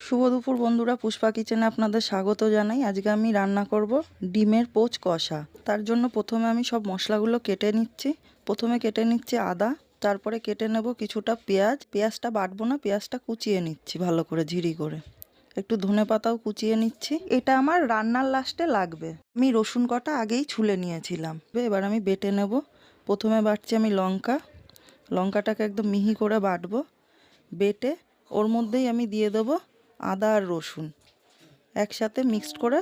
শুভ দুপুর বন্ধুরা, পুষ্পা কিচেনে আপনাদের স্বাগত জানাই। আজকে আমি রান্না করব ডিমের পোচ কষা। তার জন্য প্রথমে আমি সব মশলাগুলো কেটে নিচ্ছি। প্রথমে কেটে নিচ্ছি আদা, তারপরে কেটে নেব কিছুটা পেঁয়াজ। পেঁয়াজটা বাটবো না, পেঁয়াজটা কুচিয়ে নিচ্ছি ভালো করে, ঝিরি করে। একটু ধনে পাতাও কুচিয়ে নিচ্ছি। এটা আমার রান্নার লাস্টে লাগবে। আমি রসুন কটা আগেই ছুলে নিয়েছিলাম। এবার আমি বেটে নেব। প্রথমে বাটছি আমি লঙ্কা। লঙ্কাটাকে একদম মিহি করে বাটবো। বেটে ওর মধ্যেই আমি দিয়ে দেবো আদা আর রসুন একসাথে মিক্সড করে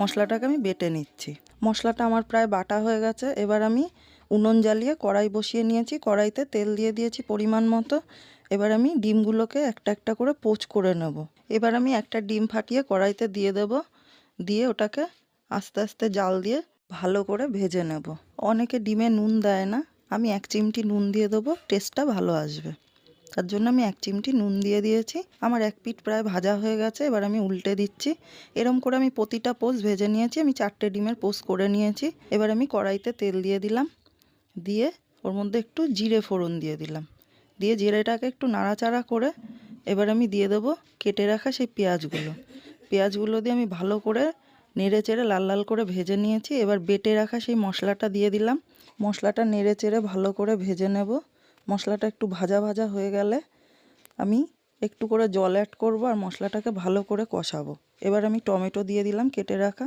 মশলাটাকে আমি বেটে নিচ্ছি। মশলাটা আমার প্রায় বাটা হয়ে গেছে। এবার আমি উনুন জ্বালিয়ে কড়াই বসিয়ে নিয়েছি। কড়াইতে তেল দিয়ে দিয়েছি পরিমাণ মতো। এবার আমি ডিমগুলোকে একটা একটা করে পোচ করে নেব। এবার আমি একটা ডিম ফাটিয়ে কড়াইতে দিয়ে দেব। দিয়ে ওটাকে আস্তে আস্তে জাল দিয়ে ভালো করে ভেজে নেব। অনেকে ডিমে নুন দেয় না। আমি এক চিমটি নুন দিয়ে দেবো। টেস্টটা ভালো আসবে। তার জন্য আমি এক চিমটি নুন দিয়ে দিয়েছি। আমার এক পিঠ প্রায় ভাজা হয়ে গেছে, এবার আমি উল্টে দিচ্ছি। এরম করে আমি প্রতিটা পোস্ট ভেজে নিয়েছি, আমি চারটে ডিমের পোস্ট করে নিয়েছি। এবার আমি কড়াইতে তেল দিয়ে দিলাম। দিয়ে ওর মধ্যে একটু জিরে ফোড়ন দিয়ে দিলাম। দিয়ে জিরেটাকে একটু নাড়াচাড়া করে এবার আমি দিয়ে দেবো কেটে রাখা সেই পেঁয়াজগুলো। পেঁয়াজগুলো দিয়ে আমি ভালো করে নেড়ে চেড়ে লাল লাল করে ভেজে নিয়েছি। এবার বেটে রাখা সেই মশলাটা দিয়ে দিলাম। মশলাটা নেড়ে চেড়ে ভালো করে ভেজে নেব। মশলাটা একটু ভাজা ভাজা হয়ে গেলে আমি একটু করে জল অ্যাড করব আর মশলাটাকে ভালো করে কষাবো। এবার আমি টমেটো দিয়ে দিলাম কেটে রাখা।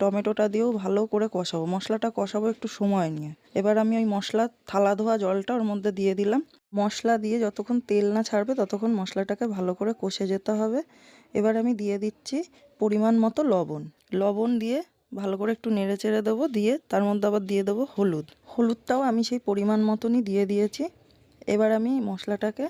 টমেটোটা দিয়েও ভালো করে কষাবো। মশলাটা কষাবো একটু সময় নিয়ে। এবার আমি ওই মশলা থালা ধোয়া জলটা ওর মধ্যে দিয়ে দিলাম। মশলা দিয়ে যতক্ষণ তেল না ছাড়বে ততক্ষণ মশলাটাকে ভালো করে কষে যেতে হবে। এবার আমি দিয়ে দিচ্ছি পরিমাণ মতো লবণ। লবণ দিয়ে ভালো করে একটু নেড়ে চেড়ে দেবো। দিয়ে তার মধ্যে আবার দিয়ে দেবো হলুদ। হলুদটাও আমি সেই পরিমাণ মতনই দিয়ে দিয়েছি। এবার আমি মশলাটাকে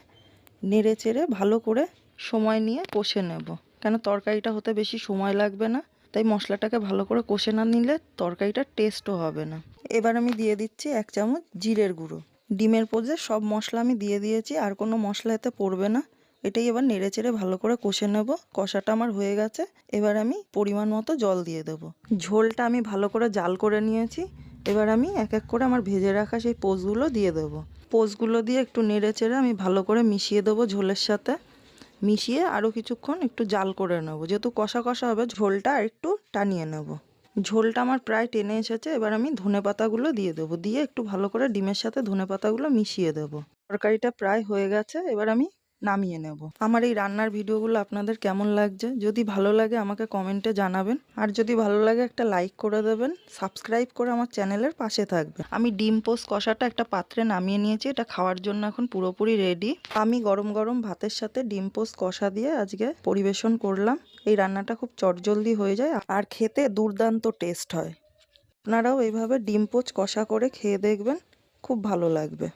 নেড়ে চেড়ে ভালো করে সময় নিয়ে কষে নেব। কেন তরকারিটা হতে বেশি সময় লাগবে না, তাই মশলাটাকে ভালো করে কষে না নিলে তরকারিটার টেস্টও হবে না। এবার আমি দিয়ে দিচ্ছি এক চামচ জিরের গুঁড়ো। ডিমের পোজে সব মশলা আমি দিয়ে দিয়েছি, আর কোনো মশলা এতে পড়বে না। এটাই এবার নেড়ে চেড়ে ভালো করে কষে নেব। কষাটা আমার হয়ে গেছে। এবার আমি পরিমাণ মতো জল দিয়ে দেবো। ঝোলটা আমি ভালো করে জাল করে নিয়েছি। এবার আমি এক এক করে আমার ভেজে রাখা সেই পোস্টগুলো দিয়ে দেবো। পোস্টগুলো দিয়ে একটু নেড়ে চেড়ে আমি ভালো করে মিশিয়ে দেবো ঝোলের সাথে। মিশিয়ে আরও কিছুক্ষণ একটু জাল করে নেব। যেহেতু কষা কষা হবে, ঝোলটা একটু টানিয়ে নেব। ঝোলটা আমার প্রায় টেনে এসেছে, এবার আমি ধনে পাতাগুলো দিয়ে দেবো। দিয়ে একটু ভালো করে ডিমের সাথে ধনে পাতাগুলো মিশিয়ে দেবো। তরকারিটা প্রায় হয়ে গেছে, এবার আমি নামিয়ে নেব। আমার এই রান্নার ভিডিওগুলো আপনাদের কেমন লাগছে? যদি ভালো লাগে আমাকে কমেন্টে জানাবেন। আর যদি ভালো লাগে একটা লাইক করে দেবেন, সাবস্ক্রাইব করে আমার চ্যানেলের পাশে থাকবে আমি ডিম পোস্ট কষাটা একটা পাত্রে নামিয়ে নিয়েছি, এটা খাওয়ার জন্য এখন পুরোপুরি রেডি। আমি গরম গরম ভাতের সাথে ডিম পোস্ট কষা দিয়ে আজকে পরিবেশন করলাম। এই রান্নাটা খুব চটজলদি হয়ে যায় আর খেতে দুর্দান্ত টেস্ট হয়। আপনারাও এইভাবে ডিম পোচ কষা করে খেয়ে দেখবেন, খুব ভালো লাগবে।